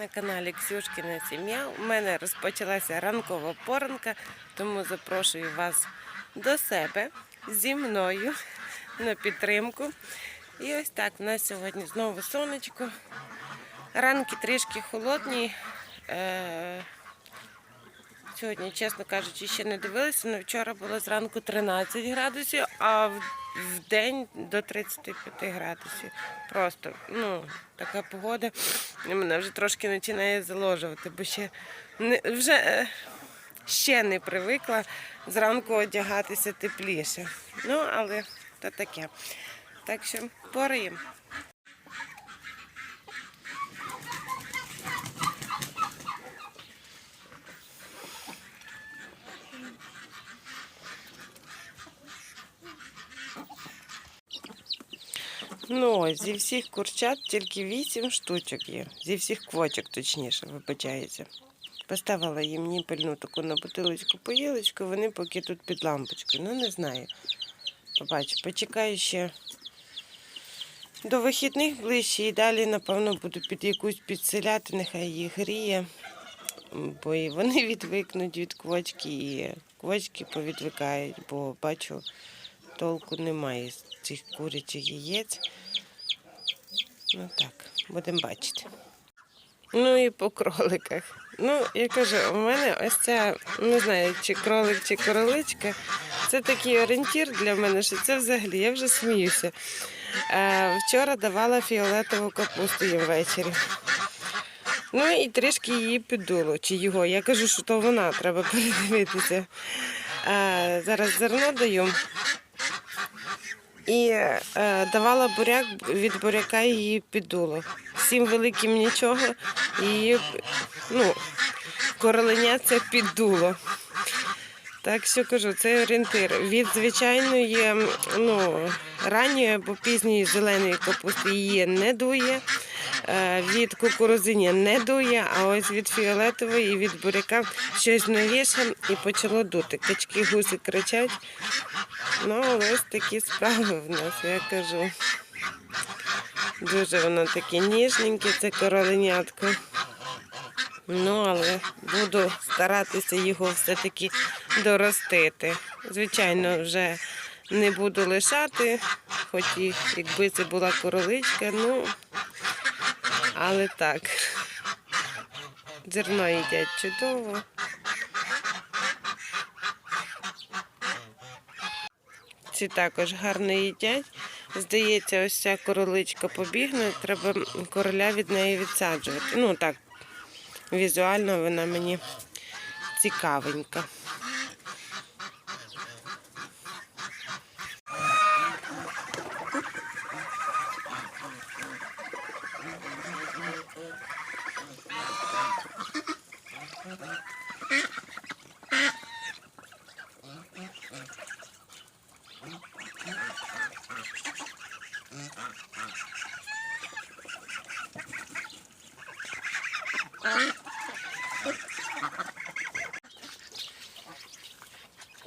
На каналі Ксюшкіна сім'я. У мене розпочалася ранкова поранка, тому запрошую вас до себе зі мною на підтримку. І ось так, у нас сьогодні знову сонечко. Ранки трішки холодні. Сьогодні, чесно кажучи, ще не дивилася, але вчора було зранку 13 градусів, а в, день до 35 градусів. Просто ну, така погода. І мене вже трошки починає заложувати, бо ще не, вже е, ще не привикла зранку одягатися тепліше. Ну, але то таке. Так що пораємо. Ну, зі всіх курчат тільки 8 штучок є. Зі всіх квочок, точніше, вибачається. Поставила їм ніпельну таку на бутилочку поїлочку, вони поки тут під лампочкою. Ну, не знаю. Побачу, почекаю ще до вихідних ближче і далі, напевно, буду під якусь підселяти, нехай їх гріє. Бо і вони відвикнуть від квочки, і квочки повідвикають, бо бачу, толку немає з цих курячих яєць. Ну так, будемо бачити. Ну і по кроликах. Ну, я кажу, у мене ось ця, не знаю, чи кролик, чи короличка. Це такий орієнтір для мене, що це взагалі, я вже сміюся. Е, вчора давала фіолетову капусту їм ввечері. Ну і трішки її піддуло, чи його. Я кажу, що то вона, треба передивитися. Е, зараз зерно даю. І е, давала буряк, від буряка її піддуло. Всім великим нічого, її ну, короленя це піддуло. Так що кажу, це орієнтир. Від звичайної ну, ранньої або пізньої зеленої капусти її не дує, е, від кукурузині не дує, а ось від фіолетової і від буряка щось новіше і почало дути. Качки гуси кричать. Ну, ось такі справи в нас, я кажу. Дуже воно таке ніжненьке, це короленятко. Ну, але буду старатися його все-таки доростити. Звичайно, вже не буду лишати, хоч і якби це була короличка, ну, але так. Зерно їдять чудово. Ці також гарно їдять. Здається, ось ця короличка побігне, треба короля від неї відсаджувати. Ну так, візуально вона мені цікавенька.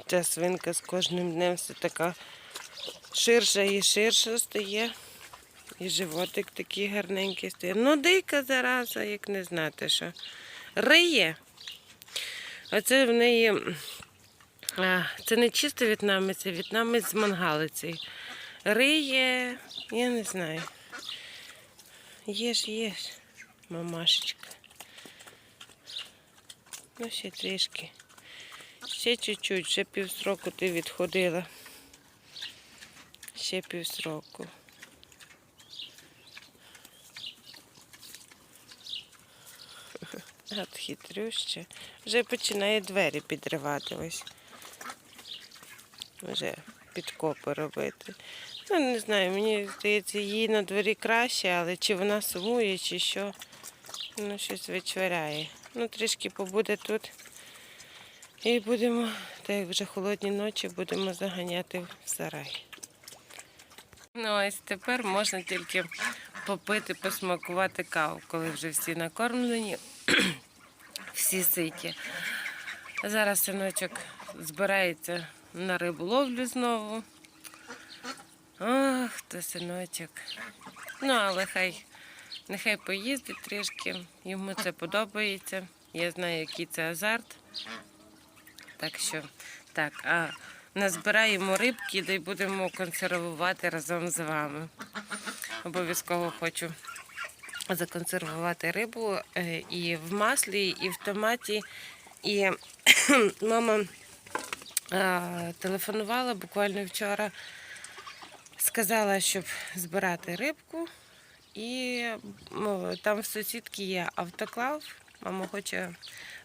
Ця свинка з кожним днем все така ширша і ширша стає. І животик такий гарненький стає. Ну, дика зараза, як не знати що. Риє. Оце в неї. А, це не чисто в'єтнамець, це в'єтнамець з мангалицею. Риє, я не знаю. Їж, їж, мамашечка. Ну, ще трішки. Ще чуть-чуть, ще півсроку ти відходила. Ще півсроку. От хитрюще. Вже починає двері підривати ось. Вже підкопи робити. Ну, не знаю, мені здається, їй на дворі краще, але чи вона сумує, чи що. Ну, щось вичваряє. Ну, трішки побуде тут. І будемо, так як вже холодні ночі, будемо заганяти в сарай. Ну, ось тепер можна тільки попити, посмакувати каву, коли вже всі накормлені, всі ситі. Зараз синочок збирається на риболовлю знову. Ох, то синочок. Ну, але хай Нехай поїздить трішки, йому це подобається. Я знаю, який це азарт. Так що, так, а назбираємо рибки, де будемо консервувати разом з вами. Обов'язково хочу законсервувати рибу е, і в маслі, і в томаті. І мама е, телефонувала буквально вчора, сказала, щоб збирати рибку. І ну, там в сусідки є автоклав. Мама хоче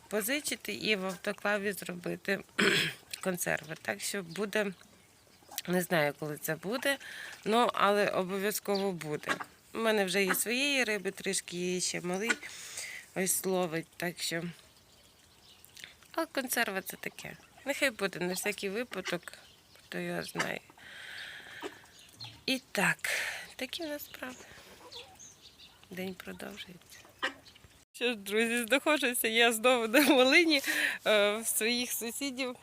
позичити і в автоклаві зробити консерви. Так що буде, не знаю, коли це буде, ну, але обов'язково буде. У мене вже є своєї риби, трішки є ще малий ось ловить. Так що. А консерва це таке. Нехай буде на всякий випадок, хто його знає. І так, такі в нас справи. День продовжується. Що ж, друзі, знаходжуся я знову на малині е, в своїх сусідів.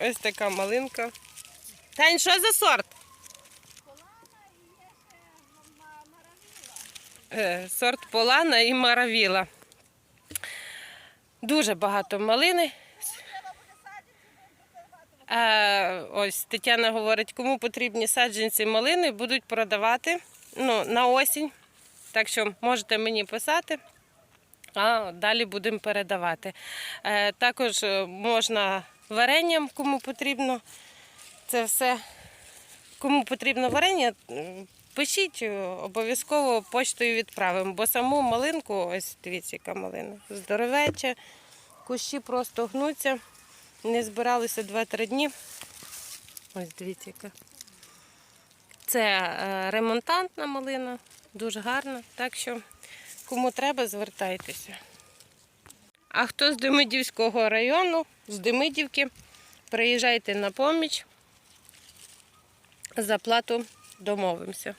Ось така малинка. Тань, що за сорт? Е, Сорт Полана і Маравіла. Дуже багато малини. А, ось Тетяна говорить, кому потрібні саджанці малини, будуть продавати ну, на осінь. Так що можете мені писати, а далі будемо передавати. Е, також е, можна варенням, кому потрібно. Це все. Кому потрібно варення, пишіть, е, обов'язково почтою відправимо. Бо саму малинку, ось дивіться, яка малина, здоровеча, кущі просто гнуться. Не збиралися 2-3 дні. Ось дивіться, яка. Це е, ремонтантна малина, дуже гарна. Так що, кому треба, звертайтеся. А хто з Демидівського району, з Демидівки, приїжджайте на поміч. За плату домовимося.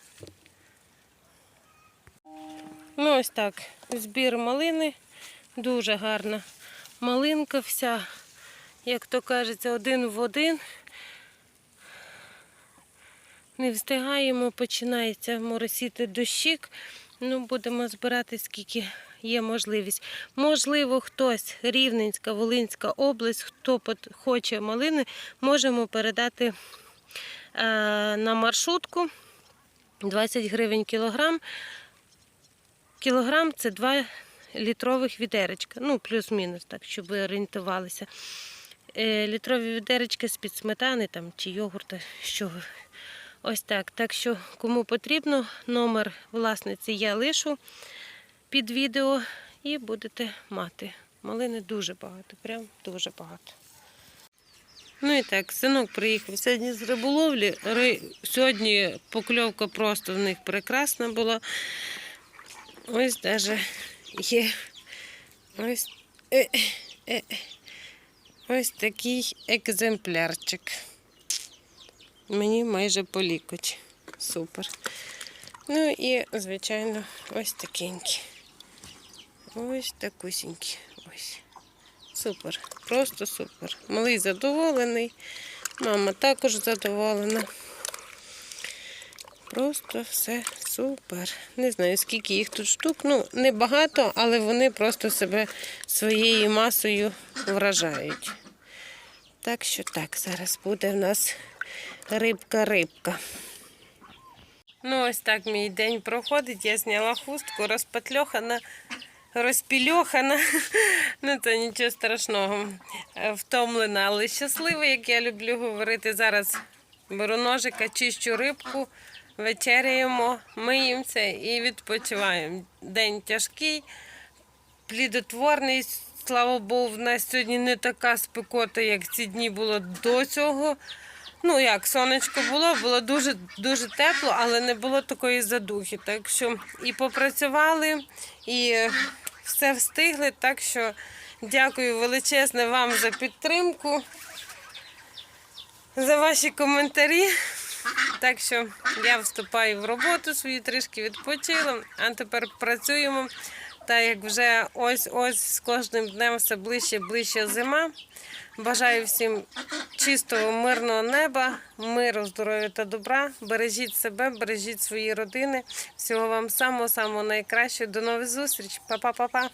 Ну, ось так. Збір малини. Дуже гарна малинка вся, як то кажеться, один в один. Не встигаємо, починається моросіти дощик. Ну, будемо збирати, скільки є можливість. Можливо, хтось, Рівненська, Волинська область, хто хоче малини, можемо передати е, на маршрутку 20 гривень кілограм. Кілограм це 2 літрових відеречка. Ну, плюс-мінус, так, щоб ви орієнтувалися. Е, літрові відеречка з-під сметани там, чи йогурта, що. Ось так. Так що, кому потрібно, номер власниці я лишу під відео і будете мати. Малини дуже багато, прям дуже багато. Ну і так, синок приїхав сьогодні з риболовлі. Сьогодні покльовка просто в них прекрасна була. Ось даже є ось, е, е, ось такий екземплярчик. Мені майже по лікоть. Супер. Ну і, звичайно, ось такенькі. Ось такусінькі. Ось. Супер. Просто супер. Малий задоволений. Мама також задоволена. Просто все супер. Не знаю, скільки їх тут штук. Ну, небагато, але вони просто себе своєю масою вражають. Так що так, зараз буде в нас рибка-рибка. Ну, ось так мій день проходить. Я зняла хустку, розпатльохана, розпільохана. Ну, це нічого страшного. Е, Втомлена, але щаслива, як я люблю говорити. Зараз беру ножика, чищу рибку, вечеряємо, миємося і відпочиваємо. День тяжкий, плідотворний. Слава Богу, в нас сьогодні не така спекота, як ці дні було до цього. Ну як, сонечко було, було дуже дуже тепло, але не було такої задухи. Так що і попрацювали, і все встигли. Так що дякую величезне вам за підтримку, за ваші коментарі. Так що я вступаю в роботу свою, трішки відпочила, а тепер працюємо. Так як вже ось ось з кожним днем все ближче ближче зима. Бажаю всім чистого, мирного неба, миру, здоров'я та добра. Бережіть себе, бережіть свої родини. Всього вам самого самого найкращого. До нових зустріч. Па-па-па-па.